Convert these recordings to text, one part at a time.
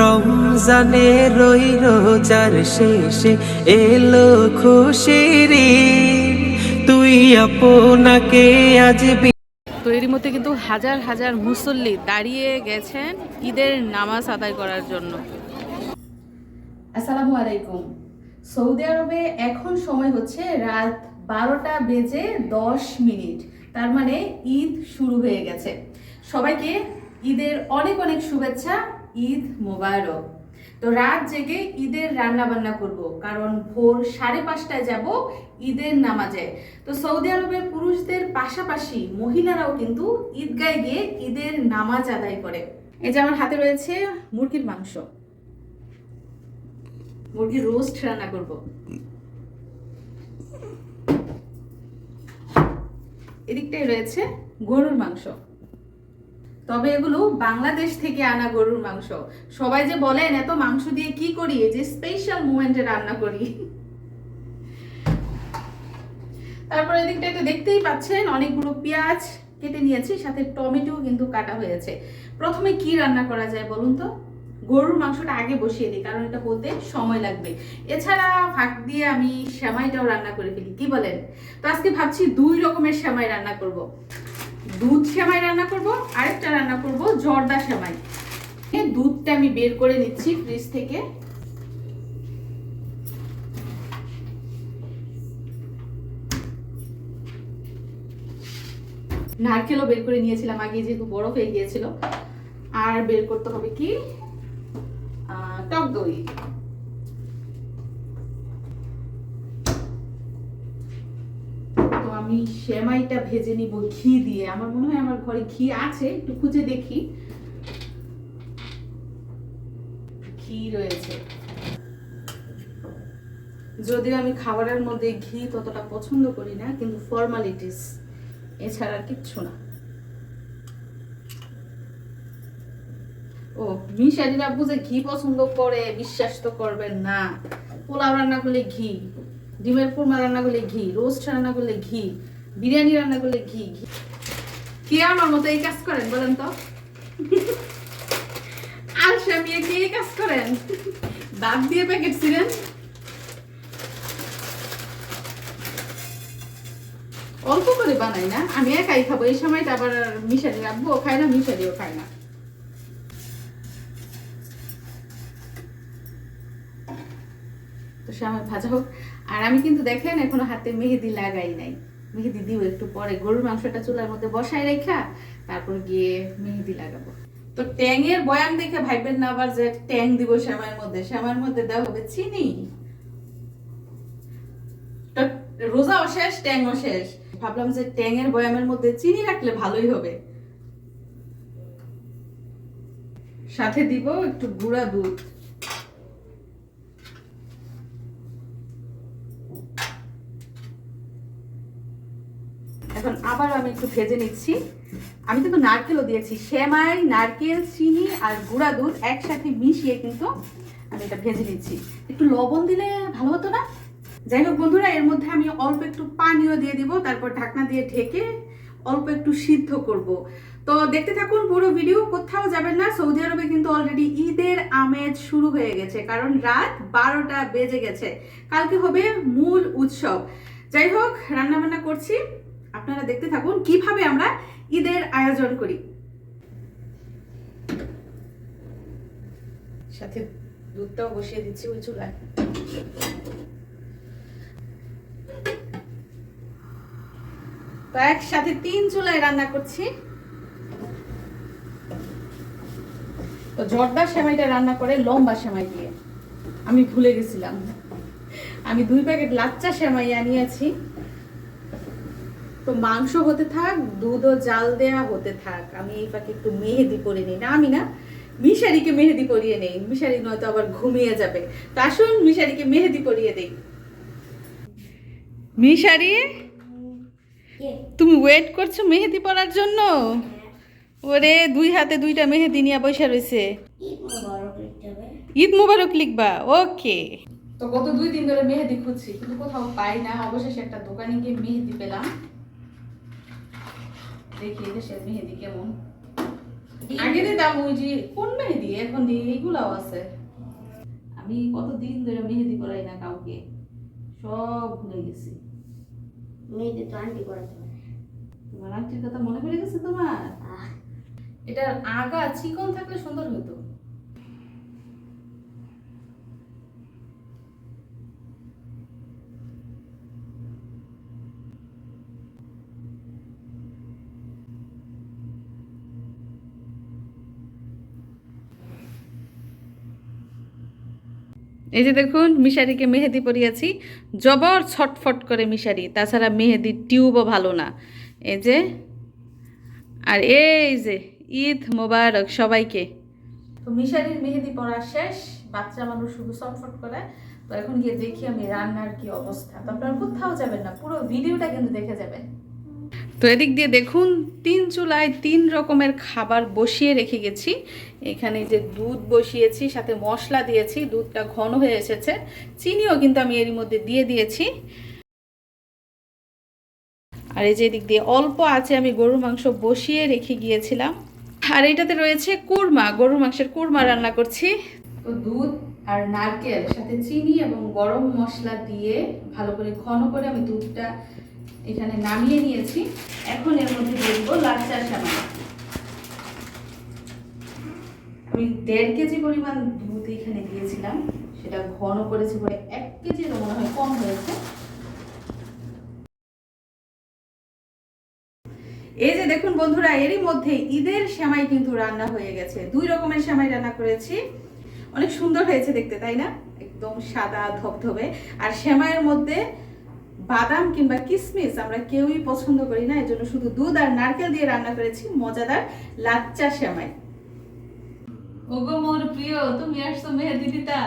রমজানে রই রোজার শেষে এলো খুশির। তুই আপনাকে আজ তো এরই মধ্যে কিন্তু হাজার হাজার মুসল্লি দাঁড়িয়ে গেছেন ঈদের নামাজ আদায় করার জন্য। আসসালামু আলাইকুম। সৌদি আরবে এখন সময় হচ্ছে রাত বারোটা বেজে দশ মিনিট। তার মানে ঈদ শুরু হয়ে গেছে। সবাইকে ঈদের অনেক অনেক শুভেচ্ছা। ঈদ মোবারক। তো রাত জেগে ঈদের রান্না বান্না করব, কারণ ভোর সাড়ে পাঁচটায় যাব ঈদের নামাজে। তো সৌদি আরবের পুরুষদের পাশাপাশি মহিলারাও কিন্তু ঈদগায় গিয়ে ঈদের নামাজ আদায় করে। এই যে আমার হাতে রয়েছে মুরগির মাংস। মুরগির রোস্ট রান্না করব। এদিকটাই রয়েছে গরুর মাংস। তবে এগুলো বাংলাদেশ থেকে আনা গরুর মাংস। সবাই যে বলেন, এত মাংস দিয়ে কি করি? যে স্পেশাল মোমেন্টে রান্না করি। তারপর এদিকটায় তো দেখতেই পাচ্ছেন, অনেকগুলো পেঁয়াজ কেটে নিয়েছি, সাথে টমেটো কিন্তু কাটা হয়েছে। প্রথমে কি রান্না করা যায় বলুন তো? গরুর মাংসটা আগে বসিয়ে দিই, কারণ এটা হতে সময় লাগবে। এছাড়া ফাঁক দিয়ে আমি সেমাইটাও রান্না করে ফেলি, কি বলেন? তো আজকে ভাবছি দুই রকমের সেমাই রান্না করব। দুধ সেমাই রান্না করব, আরেকটা রান্না করব, জর্দা সেমাই। দুধটা আমি বের করে নিচ্ছি ফ্রিজ থেকে। নারকেলও বের করে নিয়েছিলাম, আগে যেহেতু বরফ হয়ে গিয়েছিল। আর বের করতে হবে কি? টক দই তো আমি সেমাইটা ভেজে নিব ঘি দিয়ে। আমার মনে হয় আমার ঘরে ঘি আছে, একটু খুঁজে দেখি। ঘি রয়েছে। যদিও আমি খাবারের মধ্যে ঘি ততটা পছন্দ করি না, কিন্তু ফর্মালিটিস এছাড়া কিচ্ছু না। ও, মিশারির যে ঘি পছন্দ করে, বিশ্বাস তো করবেন না। পোলাও রান্না করলে ঘি ডিমের কোরমা রান্না করলে ঘি, রোস্ট রান্না করলে ঘি, বিরিয়ানি রান্না করলে ঘি ঘি। কে আমার মতো এই কাজ করেন বলেন তো? আর স্বামী কে এই কাজ করেন? দাঁত দিয়ে প্যাকেট ছিলেন? অল্প করে বানাই না, আমি একাই খাব, এই সময়টা আবার মিশারি রাখব খাই না, মিশারিও খায় না। তো সে আমার ভাজা হোক। আর আমি কিন্তু দেখেন, এখনও হাতে মেহেদি লাগাই নাই। মেহেদি দিব একটু পরে। গরুর মাংসটা চুলার মধ্যে বসাই রেখা, তারপর গিয়ে মেহেদি লাগাবো। তো ট্যাংয়ের বয়ান দেখে ভাইবেন না আবার যে ট্যাং দিব শ্যামার মধ্যে। শ্যামার মধ্যে দেওয়া হবে চিনি। তো রোজাও শেষ, ট্যাংও শেষ। ভাবলাম যে ট্যাংয়ের বয়ামের মধ্যে চিনি রাখলে ভালোই হবে। সাথে দিব একটু গুঁড়া দুধ। এখন আবার আমি একটু ভেজে নিচ্ছি। আমি কিন্তু নারকেলও দিয়েছি। সেমাই, নারকেল, চিনি আর গুঁড়া দুধ একসাথে মিশিয়ে কিন্তু আমি এটা ভেজে নিচ্ছি। একটু লবণ দিলে ভালো হতো না? যাই হোক বন্ধুরা, এর মধ্যে আমি অল্প একটু পানিও দিয়ে দিব, তারপর ঢাকনা দিয়ে ঢেকে অল্প একটু সিদ্ধ করব। তো দেখতে থাকুন, পুরো ভিডিও কোথাও যাবেন না। সৌদি আরবে কিন্তু অলরেডি ঈদের আমেজ শুরু হয়ে গেছে, কারণ রাত বারোটা বেজে গেছে। কালকে হবে মূল উৎসব। যাই হোক রান্না বান্না করছি। আপনারা দেখতে থাকুন কীভাবে আমরা ঈদের আয়োজন করি। সাথে দুধটাও বসিয়ে দিচ্ছি ওই চুলায়। তো একসাথে তিন চুলায় রান্না করছি। তো জর্দা সেমাইটা রান্না করে লম্বা সেমাই দিয়ে। আমি ভুলে গেছিলাম। আমি দুই প্যাকেট লাচ্চা সেমাই আনিয়েছি। তো মাংস হতে থাক দুধও জাল দেয়া হতে থাক। আমি এই পাকে একটু মেহেদি পরে নিই। না আমি না মিশারিকে মেহেদি পরিয়ে নেই। মিশারি নয়তো আবার ঘুমিয়ে যাবে। তো আসুন মিশারিকে মেহেদি পরিয়ে দেই। মিশারি তুমি ওয়েট করছ মেহেদি পরার জন্য? ওরে দুই হাতে দুইটা মেহেদি নিয়ে বসে রয়েছে। ঈদ মুবারক লিখবা ওকে। তো গত দুই দিন ধরে মেহেদি খুঁজছি কিন্তু কোথাও পাই না। অবশেষে একটা দোকানে গিয়ে মেহেদি পেলাম। দেখি দেশের মেহেদি কেমন? আগে দিতাম ওই যে কোন মেহেদি? এখন দিয়ে এইগুলাও আছে। আমি কতদিন ধরে মেহেদি করাই না কাউকে? সব ভুলে গেছি। মেয়েদের তো আন্টি করাতে তোমার আন্টির কথা মনে পড়ে গেছে তোমার? এটার আগা চিকন থাকলে সুন্দর হতো। এই যে দেখুন, মিশারিকে মেহেদি পরিয়েছি। জবর ছটফট করে মিশারি, তাছাড়া মেহেদির টিউবও ভালো না। এই যে, আর এই যে, ঈদ মোবারক সবাইকে। তো মিশারির মেহেদি পড়া শেষ, বাচ্চা মানুষ শুধু ছটফট করে। তো এখন গিয়ে দেখি আমি রান্নার কি অবস্থা। তো আপনারা কোথাও যাবেন না, পুরো ভিডিওটা কিন্তু দেখে যাবেন। তো এদিক দিয়ে দেখুন, তিন চুলায় তিন রকমের খাবার বসিয়ে রেখে গেছি। এখানে যে দুধ বসিয়েছি, সাথে মশলা দিয়েছি, দুধটা ঘন হয়ে এসেছে। চিনিও কিন্তু আমি এরই মধ্যে দিয়ে দিয়েছি। আর এই যে এদিক দিয়ে অল্প আছে, আমি গরুর মাংস বসিয়ে রেখে গিয়েছিলাম। আর এটাতে রয়েছে কুরমা, গরুর মাংসের কুরমা রান্না করছি। তো দুধ আর নারকেল, সাথে চিনি এবং গরম মশলা দিয়ে ভালো করে ঘন করে আমি দুধটা এখানে নামিয়ে নিয়েছি। এখন এর মধ্যে দিয়ে লাচ্চার সামান্য। আমি দেড় কেজি পরিমাণ দুধ এখানে দিয়েছিলাম। সেটা ঘন করেছি বলে এক কেজিরও মনে হয় কম হয়েছে। এই যে দেখুন বন্ধুরা, এরই মধ্যে ঈদের সেমাই কিন্তু রান্না হয়ে গেছে। দুই রকমের সেমাই রান্না করেছি। অনেক সুন্দর হয়েছে দেখতে, তাই না? একদম সাদা, ধবধবে। আর সেমাইয়ের মধ্যে বাদাম কিংবা কিশমিশ আমরা কেউই পছন্দ করি না। এজন্য শুধু দুধ আর নারকেল দিয়ে রান্না করেছি। মজাদার লাচ্চা সেমাই। ওগো মোর প্রিয় তুমি আসছো মেহেদি দিতা।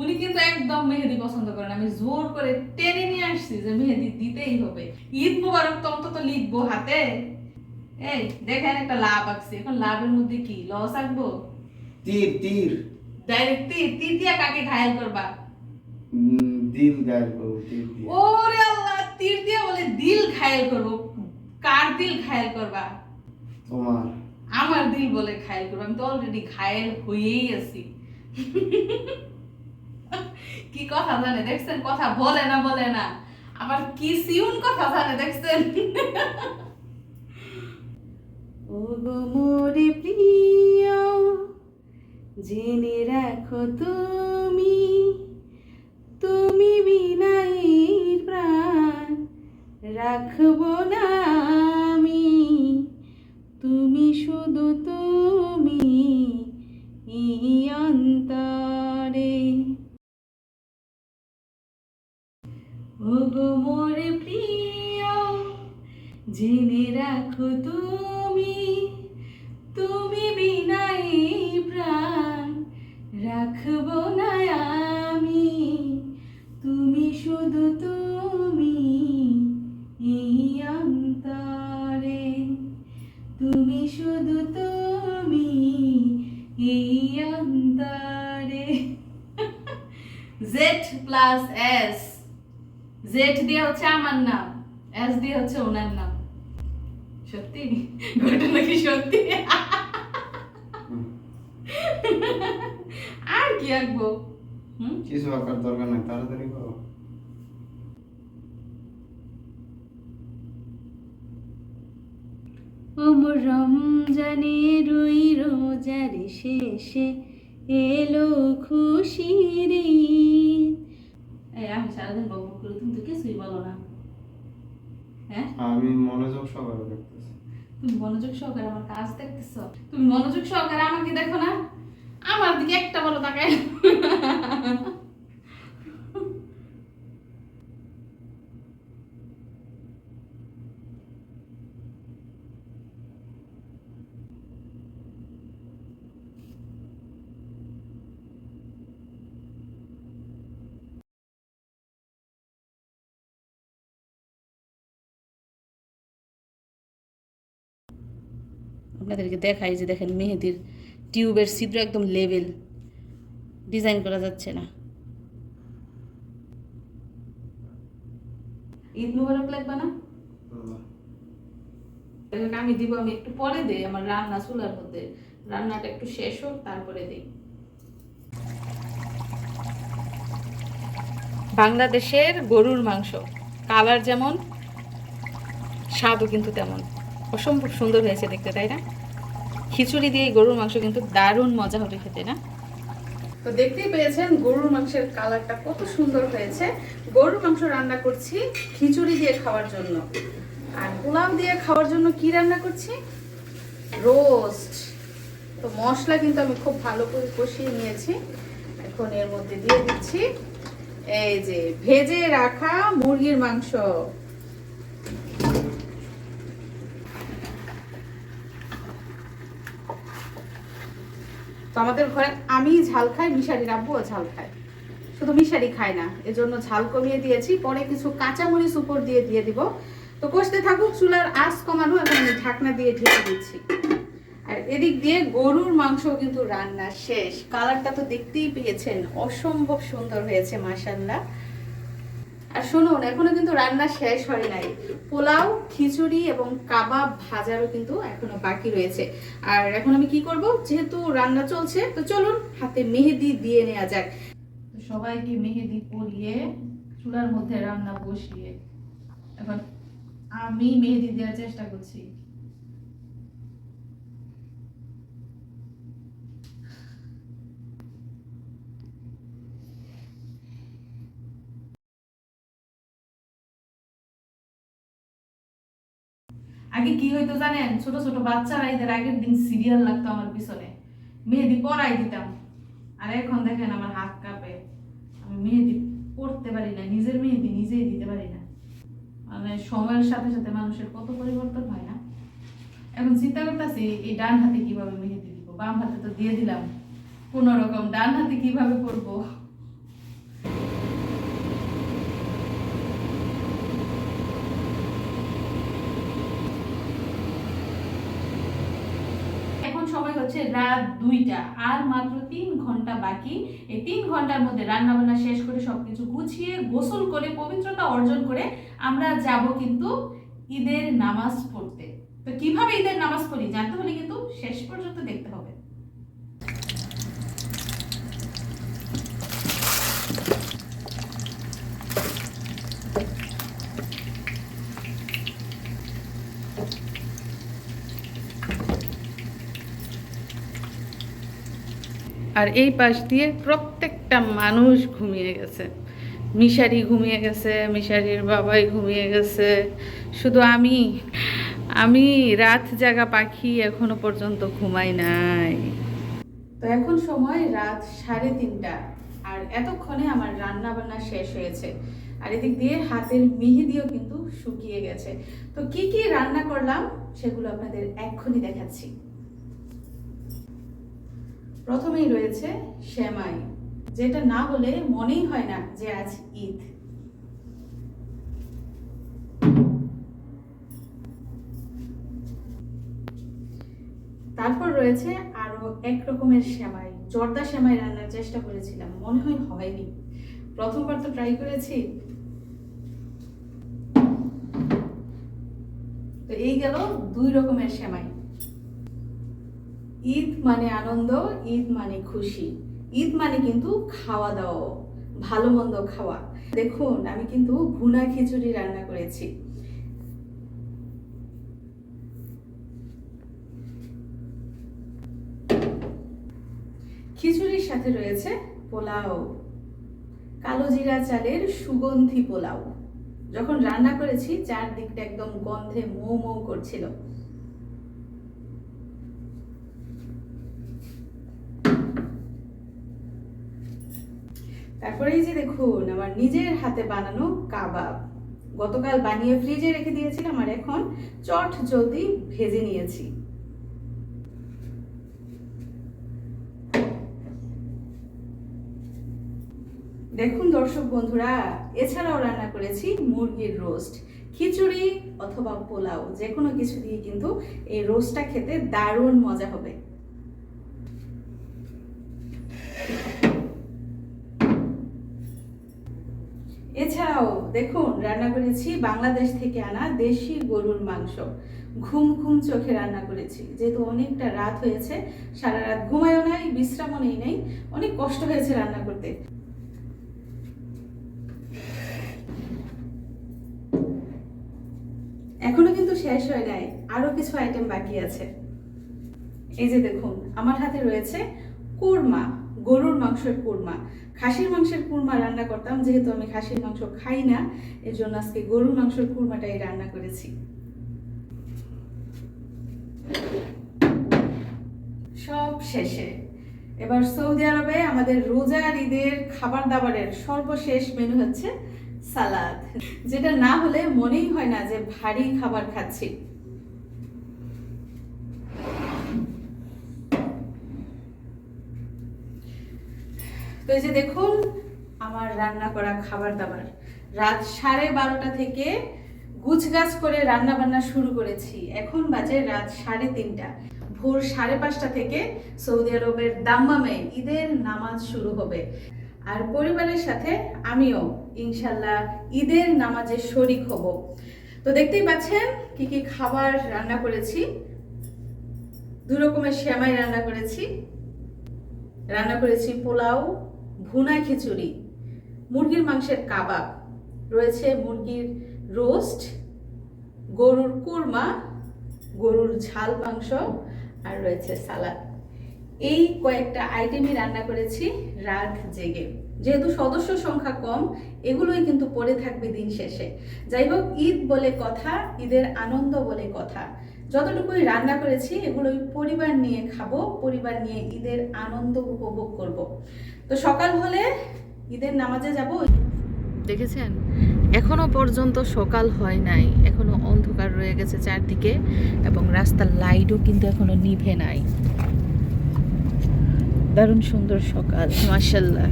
উনি কিন্তু একদম মেহেদি পছন্দ করেন আমি জোর করে টেনে নিয়ে আসছি যে মেহেদি দিতেই হবে। ঈদ মুবারক তো অন্তত লিখব হাতে। এই দেখেন একটা লাভ আঁকছি। এখন লাভের মধ্যে কি? লস আঁকবো? তীর তীর। ডাইরেক্ট তীর তীর দিয়া কাকে ঘায়াল করবা? দিল গায়ের করব তীর দিয়ে। ওরে আল্লাহ তীর দিয়া বলে দিল ঘায়াল করব। কার দিল ঘায়াল করবা? তোমার। আমার দিল বলে ঘায়াল করব। আমি তো অলরেডি ঘায়াল হয়েই আছি। কি কথা জানে, দেখছেন? কথা বলে না বলে না। আবার কি সিউন কথা জানে, দেখছেন? ও মোরে প্রিয়, জেনে রাখো তুমি তুমি বিনাই প্রাণ রাখব না। তুমি শুধু তুমি এই অন্তরে। ওগো মোরে প্রিয়, জেনে রাখো তুমি তুমি বিনাই প্রাণ, রাখব না আমি। তুমি শুধু তুমি তুমি শুধু তুমি এই অন্তরে। জেড প্লাস এস জেড দিয়ে হচ্ছে আমার নাম এস দিয়ে হচ্ছে ওনার নাম। সত্যি? ঘটনা কি সত্যি? আর কি আঁকবো? হুম? কিছু আঁকার দরকার নাই তাড়াতাড়ি করো। ওমর রমজানের ওই রোজার শেষে এলো খুশির ঈদ। আমি সারাদিন বকবক করি তুমি তো কিছুই বলো না। হ্যাঁ? আমি মনোযোগ সহকারে দেখতেছি। তুমি মনোযোগ সহকারে আমার কাজ দেখতেছ? তুমি মনোযোগ সহকারে আমাকে দেখো না? আমার দিকে একটা বলো তাকায়। আপনাদেরকে দেখাই যে দেখেন মেহেদির টিউবের ছিদ্র একদম লেভেল ডিজাইন করা যাচ্ছে না। ঈদ মুবারক লাগবে না? আমি দিব, আমি একটু পরে দেই আমার রান্না চুলার মধ্যে। রান্নাটা একটু শেষ হোক, তারপরে দিই। বাংলাদেশের গরুর মাংস, কালার যেমন, স্বাদও কিন্তু তেমন। অসম্ভব সুন্দর হয়েছে দেখতে, তাই না? খিচুড়ি দিয়ে গরুর মাংস কিন্তু দারুণ মজা হবে খেতে, না? তো দেখতেই পেয়েছেন গরুর মাংসের কালারটা কত সুন্দর হয়েছে। গরুর মাংস রান্না করছি খিচুড়ি দিয়ে খাওয়ার জন্য। আর পোলাও দিয়ে খাওয়ার জন্য কি রান্না করছি? রোস্ট। তো মশলা কিন্তু আমি খুব ভালো করে কষিয়ে নিয়েছি। এখন এর মধ্যে দিয়ে দিচ্ছি। এই যে ভেজে রাখা মুরগির মাংস। তো আমাদের ঘরে আমি ঝাল খাই মিশারি রাব্বুও ঝাল খায়। শুধু মিশারি খায় না, এজন্য ঝাল কমিয়ে দিয়েছি, পরে কিছু কাঁচামরিচ উপর দিয়ে দিয়ে দিব। তো কষতে থাকুক, চুলার আঁচ কমানো, এখন আমি ঢাকনা দিয়ে ঢেকে দিচ্ছি। আর এদিক দিয়ে গরুর মাংস কিন্তু রান্না শেষ। কালারটা তো দেখতেই পেয়েছেন, অসম্ভব সুন্দর হয়েছে মাসাল্লাহ আর শুনুন, এখনও কিন্তু রান্না শেষ হয় নাই। পোলাও, খিচুড়ি এবং কাবাব ভাজারও কিন্তু এখনও বাকি রয়েছে। আর এখন আমি কি করব? যেহেতু রান্না চলছে, তো চলুন হাতে মেহেদি দিয়ে নেওয়া যাক। সবাইকে মেহেদি পরিয়ে চুলার মধ্যে রান্না বসিয়ে এখন আমি মেহেদি দেওয়ার চেষ্টা করছি। আগে কি হইতো জানেন? ছোট ছোট বাচ্চারা এদের আগের দিন সিরিয়াল লাগতো আমার পিছনে। মেহেদি পরাই দিতাম। আর এখন দেখেন আমার হাত কাঁপে। আমি মেহেদি পড়তে পারি না, নিজের মেহেদি নিজেই দিতে পারি না। মানে সময়ের সাথে সাথে মানুষের কত পরিবর্তন হয় না? এখন চিন্তা করতেছি, এই ডান হাতে কীভাবে মেহেদি দিব? বাম হাতে তো দিয়ে দিলাম। কোন রকম ডান হাতে কীভাবে করব এখন সময় হচ্ছে রাত দুইটা। আর মাত্র তিন ঘণ্টা বাকি। এই তিন ঘণ্টার মধ্যে রান্না বান্না শেষ করে সবকিছু গুছিয়ে, গোসল করে, পবিত্রতা অর্জন করে আমরা যাব কিন্তু ঈদের নামাজ পড়তে। তো কীভাবে ঈদের নামাজ পড়ি জানতে হলে কিন্তু শেষ পর্যন্ত দেখতে হবে। আর এই পাশ দিয়ে প্রত্যেকটা মানুষ ঘুমিয়ে গেছে। মিশারি ঘুমিয়ে গেছে, মিশারির বাবাই ঘুমিয়ে গেছে। শুধু আমি আমি রাত জাগা পাখি এখনও পর্যন্ত ঘুমাই নাই। তো এখন সময় রাত সাড়ে তিনটা। আর এতক্ষণে আমার রান্না বান্না শেষ হয়েছে। আর এদিক দিয়ে হাতের মেহেদিও কিন্তু শুকিয়ে গেছে। তো কি কি রান্না করলাম সেগুলো আপনাদের এক্ষুনি দেখাচ্ছি। প্রথমেই রয়েছে শ্যামাই, যেটা না হলে মনেই হয় না যে আজ ঈদ। তারপর রয়েছে আরও এক রকমের সেমাই জর্দা সেমাই রান্নার চেষ্টা করেছিলাম, মনে হয় হয়নি। প্রথমবার তো ট্রাই করেছি। তো এই গেল দুই রকমের সেমাই ঈদ মানে আনন্দ, ঈদ মানে খুশি। ঈদ মানে কিন্তু খাওয়া দাওয়া ভালো মন্দ খাওয়া। দেখুন, আমি কিন্তু ভুনা খিচুড়ি রান্না করেছি। খিচুড়ির সাথে রয়েছে পোলাও। কালো জিরা চালের সুগন্ধি পোলাও। যখন রান্না করেছি, চারদিকটা একদম গন্ধে মৌ মৌ করছিল। তারপরে এই যে দেখুন, আমার নিজের হাতে বানানো কাবাব। গতকাল বানিয়ে ফ্রিজে রেখে দিয়েছিলাম আর এখন চট জলদি ভেজে নিয়েছি। দেখুন দর্শক বন্ধুরা, এছাড়াও রান্না করেছি মুরগির রোস্ট, খিচুড়ি অথবা পোলাও যে কোনো কিছু দিয়ে কিন্তু এই রোস্টটা খেতে দারুণ মজা হবে। দেখুন, রান্না করেছি বাংলাদেশ থেকে আনা দেশি গরুর মাংস। ঘুম ঘুম চোখে রান্না করেছি। যেহেতু অনেকটা রাত হয়েছে, সারা রাত ঘুমায়ও নাই, বিশ্রামও নেই নাই, অনেক কষ্ট হয়েছে রান্না করতে। এখনও কিন্তু শেষ হয় নাই, আরও কিছু আইটেম বাকি আছে। এই যে দেখুন, আমার হাতে রয়েছে কুরমা। গরুর মাংসের কুরমা। খাসির মাংসের কুরমা রান্না করতাম, যেহেতু আমি খাসির মাংস খাই না এর জন্য আজকে গরুর মাংসের কুরমাটাই রান্না করেছি। সব শেষে, এবার সৌদি আরবে আমাদের রোজার ঈদের খাবার দাবারের সর্বশেষ মেনু হচ্ছে সালাদ। যেটা না হলে মনেই হয় না যে ভারী খাবার খাচ্ছি। তো এই যে দেখুন, আমার রান্না করা খাবার দাবার। রাত সাড়ে বারোটা থেকে গুছগাছ করে রান্না বান্না শুরু করেছি। এখন বাজে রাত সাড়ে তিনটা। ভোর সাড়ে পাঁচটা থেকে সৌদি আরবের দাম্মামে ঈদের নামাজ শুরু হবে। আর পরিবারের সাথে আমিও, ইনশাল্লাহ, ঈদের নামাজে শরিক হব। তো দেখতেই পাচ্ছেন কি কি খাবার রান্না করেছি। দু রকমের শ্যামাই রান্না করেছি। রান্না করেছি পোলাও ভুনা খিচুড়ি, মুরগির মাংসের কাবাব, রয়েছে মুরগির রোস্ট, গরুর কুরমা, গরুর ঝাল মাংস, আর রয়েছে সালাদ। এই কয়েকটা আইটেমই রান্না করেছি রাত জেগে। যেহেতু সদস্য সংখ্যা কম, এগুলোই কিন্তু পড়ে থাকবে দিন শেষে। যাই হোক, ঈদ বলে কথা, ঈদের আনন্দ বলে কথা। যতটুকুই রান্না করেছি, এগুলোই পরিবার নিয়ে খাব, পরিবার নিয়ে ঈদের আনন্দ উপভোগ করব। তো সকাল হলে ঈদের নামাজে যাব। দেখেছেন? এখনও পর্যন্ত সকাল হয় নাই। এখনও অন্ধকার রয়ে গেছে চারদিকে এবং রাস্তার লাইটও কিন্তু এখনও নিভে নাই। দারুণ সুন্দর সকাল মার্শাল্লাহ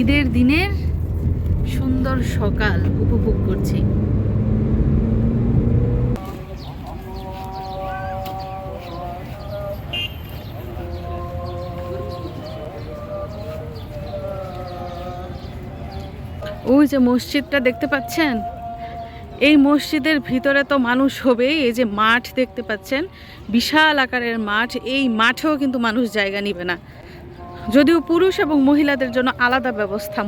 ঈদের দিনের সুন্দর সকাল উপভোগ করছি। ওই যে মসজিদটা দেখতে পাচ্ছেন? এই মসজিদের ভিতরে তো মানুষ হবেই, এই যে মাঠ দেখতে পাচ্ছেন, বিশাল আকারের মাঠ, এই মাঠেও কিন্তু মানুষ জায়গা নিবে না। যদিও পুরুষ এবং মহিলাদের জন্য আলাদা ব্যবস্থা।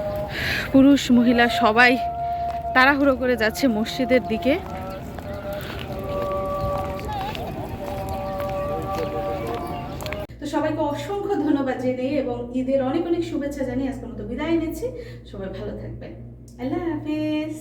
পুরুষ, মহিলা সবাই তাড়াহুড়ো করে যাচ্ছে মসজিদের দিকে। তো সবাইকে অসংখ্য ধন্যবাদ জানিয়ে এবং ঈদের অনেক অনেক শুভেচ্ছা জানিয়ে আজকের মতো বিদায় নিচ্ছি। সবাই ভালো থাকবেন। আল্লাহ হাফিজ